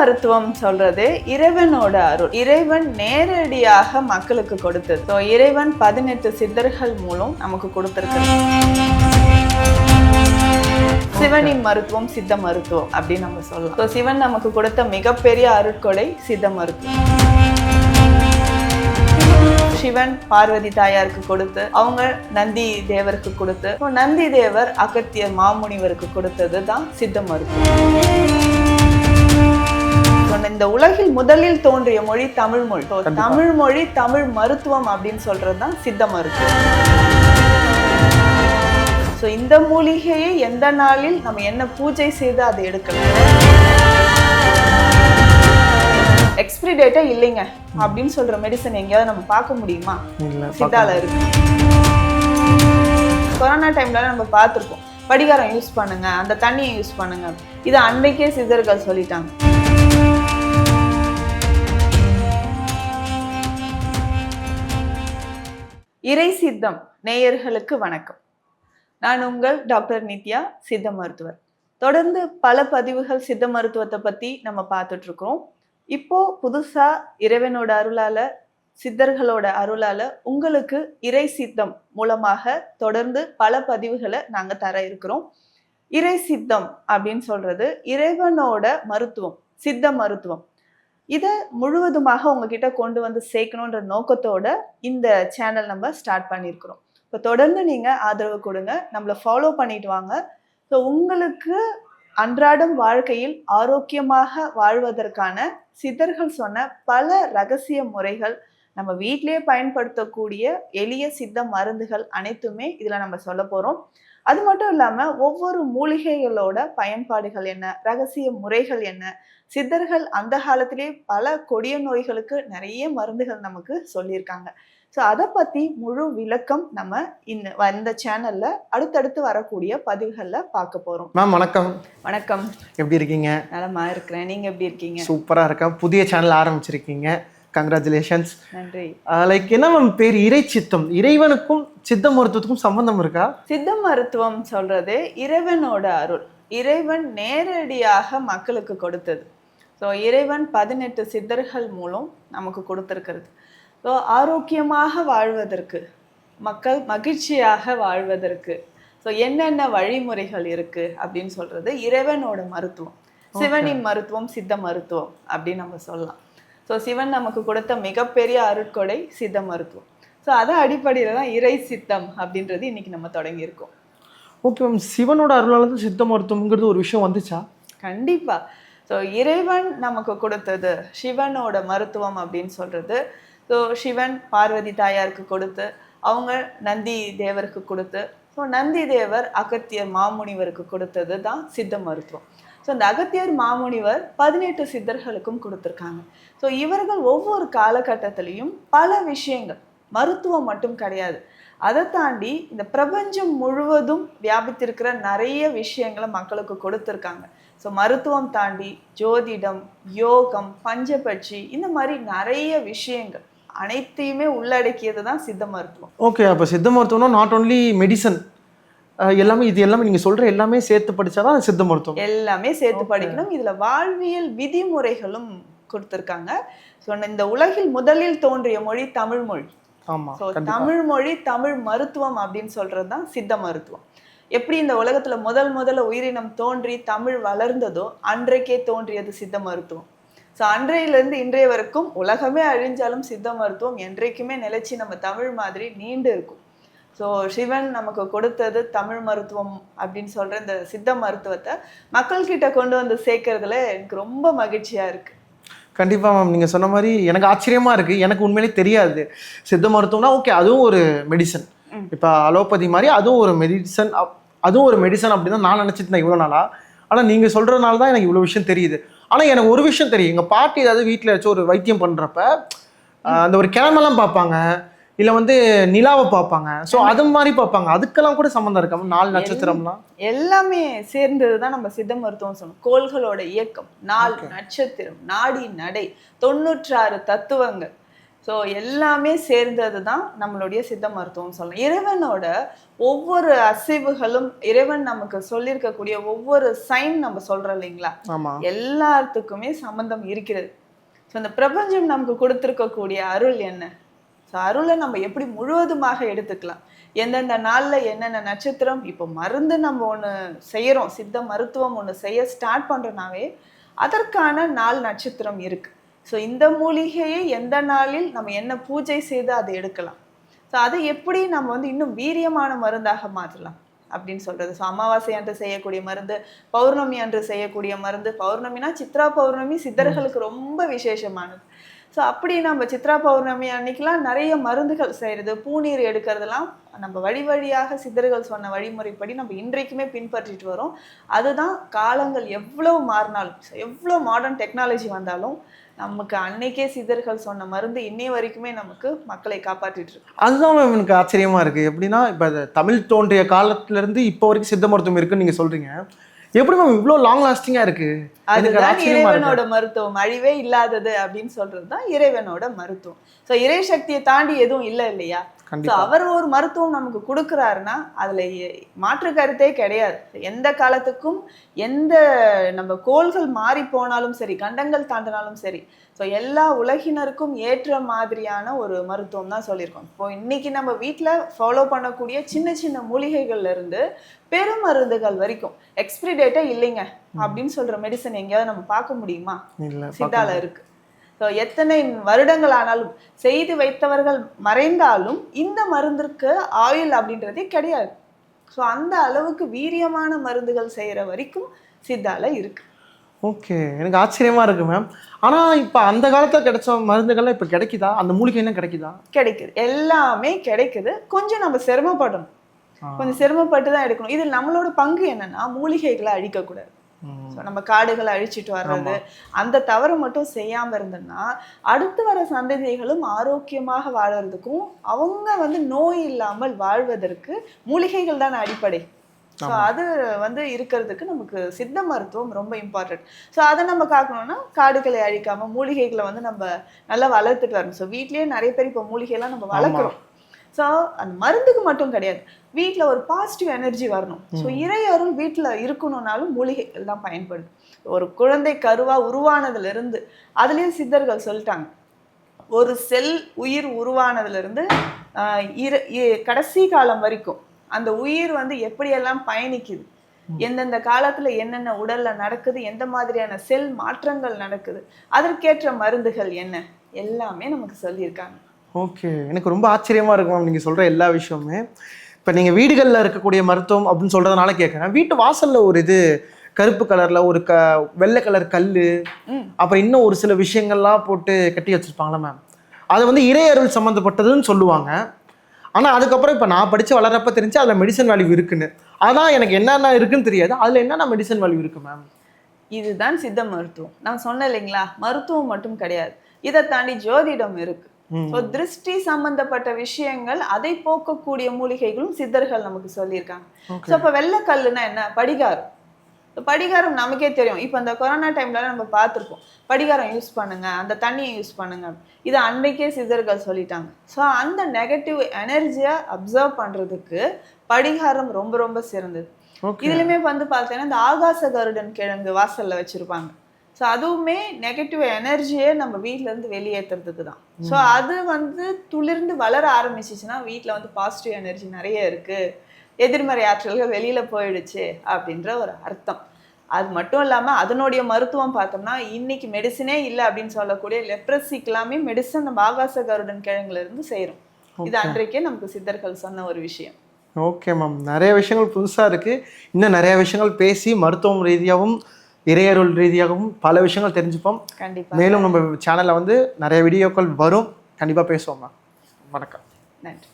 மருத்துவம் சொல்றது இறைவனோட அருள். இறைவன் நேரடியாக மக்களுக்கு கொடுத்தது. ஸோ இறைவன் பதினெட்டு சித்தர்கள் மூலம் நமக்கு கொடுத்துருக்கு சிவனின் மருத்துவம் சித்த மருத்துவம் அப்படின்னு நம்ம சொல்லலாம். ஸோ சிவன் நமக்கு கொடுத்த மிகப்பெரிய அருட்கொடை சித்த மருத்துவம். சிவன் பார்வதி தாயாருக்கு கொடுத்து அவங்க நந்தி தேவருக்கு கொடுத்து. நந்தி தேவர் அகத்தியர் மாமுனிவருக்கு கொடுத்தது தான் சித்த மருத்துவம். So, இந்த உலகில் முதலில் தோன்றிய மொழி தமிழ் மொழி. தமிழ் மொழி தமிழ் மருத்துவம் அப்படின்னு சொல்றது தான் சித்த மருத்துவம். ஸோ இந்த மூலிகையை எந்த நாளில் நம்ம என்ன பூஜை செய்து அதை எடுக்கலாம்? எக்ஸ்பிரி டேட்டே இல்லைங்க. அப்படின்னு சொல்ற மெடிசன் எங்கேயாவது நம்ம பார்க்க முடியுமா? சித்தால இருக்கு. கொரோனா டைம்ல நம்ம பார்த்துருப்போம். படிகாரம் யூஸ் பண்ணுங்க அந்த தண்ணியை யூஸ் பண்ணுங்க. இது அன்னைக்கே சித்தர்கள் சொல்லிட்டாங்க. இறை சித்தம் நேயர்களுக்கு வணக்கம். நான் உங்கள் டாக்டர் நித்யா சித்த மருத்துவர். தொடர்ந்து பல பதிவுகள் சித்த மருத்துவத்தை பத்தி நம்ம பார்த்துட்டு இருக்கிறோம். இப்போ புதுசா இறைவனோட அருளால சித்தர்களோட அருளால உங்களுக்கு இறை சித்தம் மூலமாக தொடர்ந்து பல பதிவுகளை நாங்க தர இருக்கிறோம். இறை சித்தம் அப்படின்னு சொல்றது இறைவனோட மருத்துவம் சித்த மருத்துவம். இதை முழுவதுமாக உங்ககிட்ட கொண்டு வந்து சேர்க்கணுன்ற நோக்கத்தோட இந்த சேனல் நம்ம ஸ்டார்ட் பண்ணியிருக்கிறோம் இப்போ தொடர்ந்து நீங்கள் ஆதரவு கொடுங்க. நம்மளை ஃபாலோ பண்ணிட்டு வாங்க. ஸோ உங்களுக்கு அன்றாடம் வாழ்க்கையில் ஆரோக்கியமாக வாழ்வதற்கான சித்தர்கள் சொன்ன பல ரகசிய முறைகள் நம்ம வீட்டிலேயே பயன்படுத்தக்கூடிய எளிய சித்த மருந்துகள் அனைத்துமே இதில் நம்ம சொல்ல போகிறோம் அது மட்டும் இல்லாமல் ஒவ்வொரு மூலிகைகளோட பயன்பாடுகள் என்ன ரகசிய முறைகள் என்ன சித்தர்கள் அந்த காலத்திலே பல கொடிய நோய்களுக்கு நிறைய மருந்துகள் நமக்கு சொல்லியிருக்காங்க. ஸோ அதை பற்றி முழு விளக்கம் நம்ம இந்த இந்த சேனல்ல அடுத்தடுத்து வரக்கூடிய பதிவுகளில் பார்க்க போகிறோம் மேம் வணக்கம். வணக்கம். எப்படி இருக்கீங்க? நலமா இருக்கிறேன். நீங்க எப்படி இருக்கீங்க? சூப்பரா இருக்கேன். புதிய சேனல் ஆரம்பிச்சிருக்கீங்க. கங்க்ராச்சுலேஷன்ஸ் நன்றி. லைக் என்ன மேம் பேர்? இறை சித்தம் இறைவனுக்கும் சித்த மருத்துவத்துக்கும் சம்பந்தம் இருக்கா? சித்த மருத்துவம் சொல்றது இறைவனோட அருள். இறைவன் நேரடியாக மக்களுக்கு கொடுத்தது. ஸோ இறைவன் பதினெட்டு சித்தர்கள் மூலம் நமக்கு கொடுத்திருக்கிறது. ஸோ ஆரோக்கியமாக வாழ்வதற்கு மக்கள் மகிழ்ச்சியாக வாழ்வதற்கு ஸோ என்னென்ன வழிமுறைகள் இருக்கு அப்படின்னு சொல்றது இறைவனோட மருத்துவம். சிவனின் மருத்துவம் சித்த மருத்துவம் அப்படின்னு நம்ம சொல்லலாம். ஸோ சிவன் நமக்கு கொடுத்த மிகப்பெரிய அருட்கொடை சித்த மருத்துவம். ஸோ அதை அடிப்படையில் தான் இறை சித்தம் அப்படின்றது இன்னைக்கு நம்ம தொடங்கியிருக்கோம். ஓகே மேம் சிவனோட அருளால தான் சித்த மருத்துவம்ங்கிறது ஒரு விஷயம் வந்துச்சா? கண்டிப்பா. ஸோ இறைவன் நமக்கு கொடுத்தது சிவனோட மருத்துவம் அப்படின்னு சொல்றது. ஸோ சிவன் பார்வதி தாயாருக்கு கொடுத்து அவங்க நந்தி தேவருக்கு கொடுத்து. ஸோ நந்தி தேவர் அகத்தியர் மாமுனிவருக்கு கொடுத்தது தான் சித்த மருத்துவம். ஸோ இந்த அகத்தியர் மாமுனிவர் பதினெட்டு சித்தர்களுக்கும் கொடுத்துருக்காங்க. ஸோ இவர்கள் ஒவ்வொரு காலகட்டத்திலையும் பல விஷயங்கள் மருத்துவம் மட்டும் கிடையாது. அதை தாண்டி இந்த பிரபஞ்சம் முழுவதும் வியாபித்திருக்கிற நிறைய விஷயங்களை மக்களுக்கு கொடுத்துருக்காங்க. ஸோ மருத்துவம் தாண்டி ஜோதிடம் யோகம் பஞ்சபட்சி இந்த மாதிரி நிறைய விஷயங்கள் அனைத்தையுமே உள்ளடக்கியது தான் சித்த மருத்துவம். ஓகே அப்போ சித்த மருத்துவம்னா நாட் ஓன்லி மெடிசன் எல்லாமே இது எல்லாமே நீங்கள் சொல்கிற எல்லாமே சேர்த்து படிச்சாதான் அது சித்த மருத்துவம். எல்லாமே சேர்த்து. படிக்கணும். இதுல வாழ்வியல் விதிமுறைகளும் கொடுத்துருக்காங்க. ஸோ இந்த உலகில் முதலில் தோன்றிய மொழி தமிழ் மொழி. ஸோ தமிழ் மொழி தமிழ் மருத்துவம் அப்படின்னு சொல்றது தான் சித்த மருத்துவம். எப்படி இந்த உலகத்துல முதல் முதல்ல உயிரினம் தோன்றி தமிழ் வளர்ந்ததோ அன்றைக்கே தோன்றியது சித்த மருத்துவம். ஸோ அன்றையிலிருந்து இன்றைய வரைக்கும் உலகமே அழிஞ்சாலும் சித்த மருத்துவம் என்றைக்குமே நிலைச்சு நம்ம தமிழ் மாதிரி நீண்டு இருக்கும். ஸோ சிவன் நமக்கு கொடுத்தது தமிழ் மருத்துவம் அப்படின்னு சொல்ற இந்த சித்த மருத்துவத்தை மக்கள்கிட்ட கொண்டு வந்து சேர்க்கறதுல எனக்கு ரொம்ப மகிழ்ச்சியா இருக்கு. கண்டிப்பாக மேம் நீங்கள் சொன்ன மாதிரி எனக்கு ஆச்சரியமாக இருக்குது எனக்கு உண்மையிலே தெரியாது. சித்த மருத்துவம்னா ஓகே அதுவும் ஒரு மெடிசன். இப்போ அலோபதி மாதிரி அதுவும் ஒரு மெடிசன் அதுவும் ஒரு மெடிசன் அப்படின்னு தான் நான் நினச்சிட்டு இருந்தேன் இவ்வளோ நாளா. ஆனால் நீங்கள் சொல்கிறதுனால தான் எனக்கு இவ்வளோ விஷயம் தெரியுது. ஆனால் எனக்கு ஒரு விஷயம் தெரியும். எங்கள் பாட்டி ஏதாவது வீட்டில் வச்சு ஒரு வைத்தியம் பண்ணுறப்ப அந்த ஒரு கிழமெல்லாம் பார்ப்பாங்க. இல்லை வந்து நிலாவை பார்ப்பாங்க. ஸோ அது மாதிரி பார்ப்பாங்க. அதுக்கெல்லாம் கூட சம்மந்தம் இருக்கா? நாலு நட்சத்திரம்லாம்? எல்லாமே சேர்ந்தது தான் நம்ம சித்த மருத்துவம் சொல்லணும் கோள்களோட இயக்கம் நாள் நட்சத்திரம் நாடி நடை தொண்ணூற்றாறு தத்துவங்கள். ஸோ எல்லாமே சேர்ந்தது தான் நம்மளுடைய சித்த மருத்துவம் சொல்லலாம் இறைவனோட ஒவ்வொரு அசைவுகளும் இறைவன் நமக்கு சொல்லியிருக்கக்கூடிய ஒவ்வொரு சைன் நம்ம சொல்றோம் இல்லைங்களா? எல்லாத்துக்குமே சம்பந்தம் இருக்கிறது. ஸோ இந்த பிரபஞ்சம் நமக்கு கொடுத்துருக்கக்கூடிய அருள் என்ன? ஸோ அருளை நம்ம எப்படி முழுவதுமாக எடுத்துக்கலாம்? எந்தெந்த நாளில் என்னென்ன நட்சத்திரம் இப்போ மருந்து நம்ம ஒன்று செய்கிறோம் சித்த மருத்துவம் ஒன்று செய்ய ஸ்டார்ட் பண்ணுறோனாவே அதற்கான நாள் நட்சத்திரம் இருக்கு. ஸோ இந்த மூலிகையை எந்த நாளில் நம்ம என்ன பூஜை செய்து அதை எடுக்கலாம்? ஸோ அதை எப்படி நம்ம வந்து இன்னும் வீரியமான மருந்தாக மாற்றலாம் அப்படின்னு சொல்றது. ஸோ அமாவாசை அன்று செய்யக்கூடிய மருந்து பௌர்ணமி அன்று செய்யக்கூடிய மருந்து பௌர்ணமினா சித்ரா பௌர்ணமி சித்தர்களுக்கு ரொம்ப விசேஷமானது. ஸோ அப்படி நம்ம சித்ரா பௌர்ணமி அன்னைக்கெலாம் நிறைய மருந்துகள் செய்கிறது பூநீர் எடுக்கிறதெல்லாம் நம்ம வழி வழியாக சித்தர்கள் சொன்ன வழிமுறைப்படி நம்ம இன்றைக்குமே பின்பற்றிட்டு வரோம். அதுதான் காலங்கள் எவ்வளோ மாறினாலும் எவ்வளோ மாடர்ன் டெக்னாலஜி வந்தாலும் நமக்கு அன்னைக்கே சிதர்கள் சொன்ன மருந்து இன்னைய வரைக்குமே நமக்கு மக்களை காப்பாற்றிட்டு இருக்கு. அதுதான் மேம் எனக்கு ஆச்சரியமா இருக்கு. எப்படின்னா இப்போ தமிழ் தோன்றிய காலத்துல இருந்து இப்போ வரைக்கும் சித்த மருத்துவம் இருக்குன்னு நீங்க சொல்றீங்க. எப்படி மேம் இவ்வளோ லாங் லாஸ்டிங்கா இருக்கு அதுதான் இறைவனோட மருத்துவம். அழிவே இல்லாதது அப்படின்னு சொல்றது தான் இறைவனோட மருத்துவம். சோ இறை சக்தியை தாண்டி எதுவும் இல்லை இல்லையா? ஸோ அவர் ஒரு மருத்துவம் நமக்கு கொடுக்குறாருன்னா அதுல மாற்று கருத்தே கிடையாது. எந்த காலத்துக்கும் எந்த நம்ம கோள்கள் மாறி போனாலும் சரி கண்டங்கள் தாண்டினாலும் சரி ஸோ எல்லா உலகினருக்கும் ஏற்ற மாதிரியான ஒரு மருத்துவம் தான் சொல்லியிருக்கோம். இப்போ இன்னைக்கு நம்ம வீட்டில் ஃபாலோ பண்ணக்கூடிய சின்ன சின்ன மூலிகைகள்ல இருந்து பெருமருந்துகள் வரைக்கும் எக்ஸ்பிரி டேட்டே இல்லைங்க அப்படின்னு சொல்ற மெடிசன் எங்கேயாவது நம்ம பார்க்க முடியுமா? சித்தால இருக்கு. ஸோ எத்தனை வருடங்கள் ஆனாலும் செய்து வைத்தவர்கள் மறைந்தாலும் இந்த மருந்திற்கு ஆயுள் அப்படின்றதே கிடையாது. ஸோ அந்த அளவுக்கு வீரியமான மருந்துகள் செய்யற வரைக்கும் சித்தால இருக்கு. ஓகே எனக்கு ஆச்சரியமா இருக்கு மேம் ஆனா இப்போ அந்த காலத்துல கிடைச்ச மருந்துகள்லாம் இப்போ கிடைக்குதா? அந்த மூலிகை என்ன கிடைக்குதா? கிடைக்குது. எல்லாமே கிடைக்குது. கொஞ்சம் நம்ம சிரமப்படணும். கொஞ்சம் சிரமப்பட்டு தான் எடுக்கணும். இதில் நம்மளோட பங்கு என்னன்னா மூலிகைகளை அழிக்கக்கூடாது. ஸோ நம்ம காடுகளை அழிச்சிட்டு வர்றது அந்த தவறு மட்டும் செய்யாம இருந்தோம்னா அடுத்து வர சந்ததிகளும் ஆரோக்கியமாக வாழறதுக்கும் அவங்க வந்து நோய் இல்லாமல் வாழ்வதற்கு மூலிகைகள் தான் அடிப்படை. ஸோ அது வந்து இருக்கிறதுக்கு நமக்கு சித்த மருத்துவம் ரொம்ப இம்பார்ட்டன்ட் ஸோ அதை நம்ம காக்கணும்னா காடுகளை அழிக்காம மூலிகைகளை வந்து நம்ம நல்லா வளர்த்துட்டு வரணும். ஸோ வீட்லயே நிறைய பேர் இப்போ மூலிகைலாம் நம்ம வளர்க்குறோம். ஸோ அந்த மருந்துக்கு மட்டும் கிடையாது. வீட்ல ஒரு பாசிட்டிவ் எனர்ஜி வரணும். ஸோ இறை அருள் வீட்ல இருக்கணும்னாலும் மூலிகைகள் தான் பயன்படும். ஒரு குழந்தை கருவா உருவானதுல இருந்து அதுலயும் சித்தர்கள் சொல்லிட்டாங்க. ஒரு செல் உயிர் உருவானதுல இருந்து ஆஹ் இர- கடைசி காலம் வரைக்கும் அந்த உயிர் வந்து எப்படியெல்லாம் பயணிக்குது? எந்தெந்த காலத்துல என்னென்ன உடல்ல நடக்குது? எந்த மாதிரியான செல் மாற்றங்கள் நடக்குது? அதற்கேற்ற மருந்துகள் என்ன? எல்லாமே நமக்கு சொல்லியிருக்காங்க. ஓகே எனக்கு ரொம்ப ஆச்சரியமா இருக்கு மேம் நீங்க சொல்ற எல்லா விஷயமுமே. இப்போ நீங்க வீடுகளில் இருக்கக்கூடிய மருத்துவம் அப்படின்னு சொல்றதுனால கேட்குறேன் வீட்டு வாசல்ல ஒரு இது கருப்பு கலர்ல ஒரு க வெள்ளை கலர் கல் அப்புறம் இன்னும் ஒரு சில விஷயங்கள்லாம் போட்டு கட்டி வச்சிருப்பாங்களா மேம் அது வந்து இறையருள் சம்மந்தப்பட்டதுன்னு சொல்லுவாங்க. ஆனால் அதுக்கப்புறம் இப்போ நான் படித்து வளர்றப்ப தெரிஞ்சு அதில் மெடிசன் வேல்யூ இருக்குன்னு. அதான் எனக்கு என்னென்ன இருக்குன்னு தெரியாது. அதில் என்னென்ன மெடிசன் வேல்யூ இருக்கு மேம் இதுதான் சித்த மருத்துவம். நான் சொன்னேன் இல்லைங்களா? மருத்துவம் மட்டும் கிடையாது. இதை தாண்டி ஜோதிடம் இருக்கு. ம். ஸோ திருஷ்டி சம்பந்தப்பட்ட விஷயங்கள் அதை போக்கக்கூடிய மூலிகைகளும் சித்தர்கள் நமக்கு சொல்லியிருக்காங்க. ஸோ இப்போ வெள்ளைக்கல்லுனா என்ன? படிகாரம். படிகாரம் நமக்கே தெரியும். இப்போ இந்த கொரோனா டைம்ல நம்ம பார்த்துருப்போம். படிகாரம் யூஸ் பண்ணுங்க அந்த தண்ணியை யூஸ் பண்ணுங்க. இது அன்றைக்கே சித்தர்கள் சொல்லிட்டாங்க. ஸோ அந்த நெகட்டிவ் எனர்ஜியை அப்சர்வ் பண்றதுக்கு படிகாரம் ரொம்ப ரொம்ப சிறந்தது. இதுலயுமே வந்து பார்த்தீங்கன்னா இந்த ஆகாச கருடன் கிழங்கு வாசல்ல வச்சிருப்பாங்க. ஸோ அதுவுமே நெகட்டிவ் எனர்ஜியே நம்ம வீட்ல இருந்து வெளியேற்றுறதுக்கு தான் ஸோ அது வந்து துளிர்ந்து வளர ஆரம்பிச்சிச்சுன்னா வீட்ல வந்து பாசிட்டிவ் எனர்ஜி நிறைய இருக்கு. எதிர்மறை ஆற்றல்கள் வெளியில போயிடுச்சு அப்படின்ற ஒரு அர்த்தம். அது மட்டும் இல்லாம அதனுடைய மருத்துவம் பார்த்தோம்னா இன்னைக்கு மெடிசனே இல்லை அப்படின்னு சொல்லக்கூடிய லெப்ரஸிக்கு எல்லாமே மெடிசன் நம்ம ஆகாச கருடன் கிழங்குல இருந்து செய்றோம். இது அன்றைக்கே நமக்கு சித்தர்கள் சொன்ன ஒரு விஷயம். Okay ma'am. நிறைய விஷயங்கள் புதுசாக இருக்குது இன்னும் நிறைய விஷயங்கள் பேசி மருத்துவம் ரீதியாகவும் இறையருள் ரீதியாகவும் பல விஷயங்கள் தெரிஞ்சுப்போம். மேலும் நம்ம சேனலில் வந்து நிறைய வீடியோக்கள் வரும். கண்டிப்பாக பேசுவோம் வணக்கம். நன்றி.